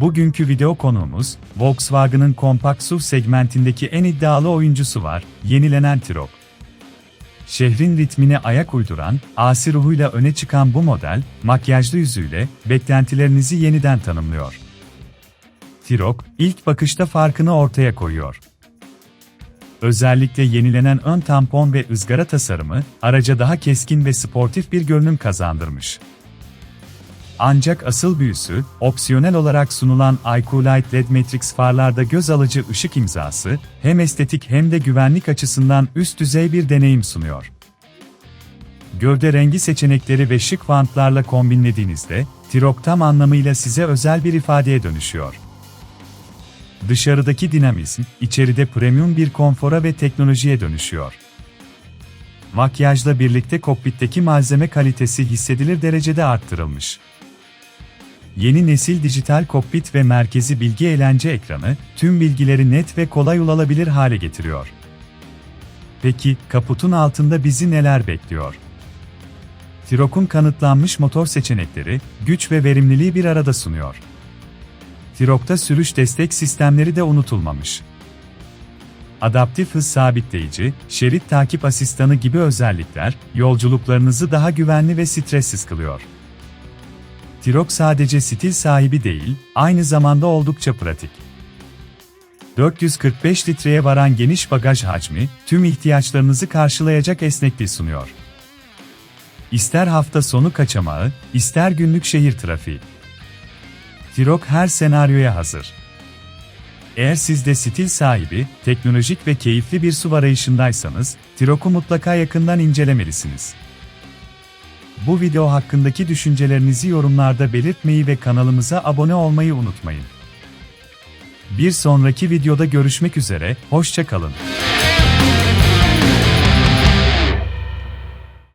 Bugünkü video konuğumuz, Volkswagen'ın kompakt SUV segmentindeki en iddialı oyuncusu var, yenilenen T-Roc. Şehrin ritmine ayak uyduran, asi ruhuyla öne çıkan bu model, makyajlı yüzüyle, beklentilerinizi yeniden tanımlıyor. T-Roc, ilk bakışta farkını ortaya koyuyor. Özellikle yenilenen ön tampon ve ızgara tasarımı, araca daha keskin ve sportif bir görünüm kazandırmış. Ancak asıl büyüsü, opsiyonel olarak sunulan iQLite LED Matrix farlarda göz alıcı ışık imzası, hem estetik hem de güvenlik açısından üst düzey bir deneyim sunuyor. Gövde rengi seçenekleri ve şık vantlarla kombinlediğinizde, T-Roc tam anlamıyla size özel bir ifadeye dönüşüyor. Dışarıdaki dinamizm, içeride premium bir konfora ve teknolojiye dönüşüyor. Makyajla birlikte kokpitteki malzeme kalitesi hissedilir derecede arttırılmış. Yeni nesil dijital kokpit ve merkezi bilgi eğlence ekranı, tüm bilgileri net ve kolay ulaşılabilir hale getiriyor. Peki, kaputun altında bizi neler bekliyor? Tirok'un kanıtlanmış motor seçenekleri, güç ve verimliliği bir arada sunuyor. Tirok'ta sürüş destek sistemleri de unutulmamış. Adaptif hız sabitleyici, şerit takip asistanı gibi özellikler, yolculuklarınızı daha güvenli ve stressiz kılıyor. Tirok sadece stil sahibi değil, aynı zamanda oldukça pratik. 445 litreye varan geniş bagaj hacmi, tüm ihtiyaçlarınızı karşılayacak esnekliği sunuyor. İster hafta sonu kaçamağı, ister günlük şehir trafiği. Tirok her senaryoya hazır. Eğer siz de stil sahibi, teknolojik ve keyifli bir SUV arayışındaysanız, Tirok'u mutlaka yakından incelemelisiniz. Bu video hakkındaki düşüncelerinizi yorumlarda belirtmeyi ve kanalımıza abone olmayı unutmayın. Bir sonraki videoda görüşmek üzere, hoşça kalın.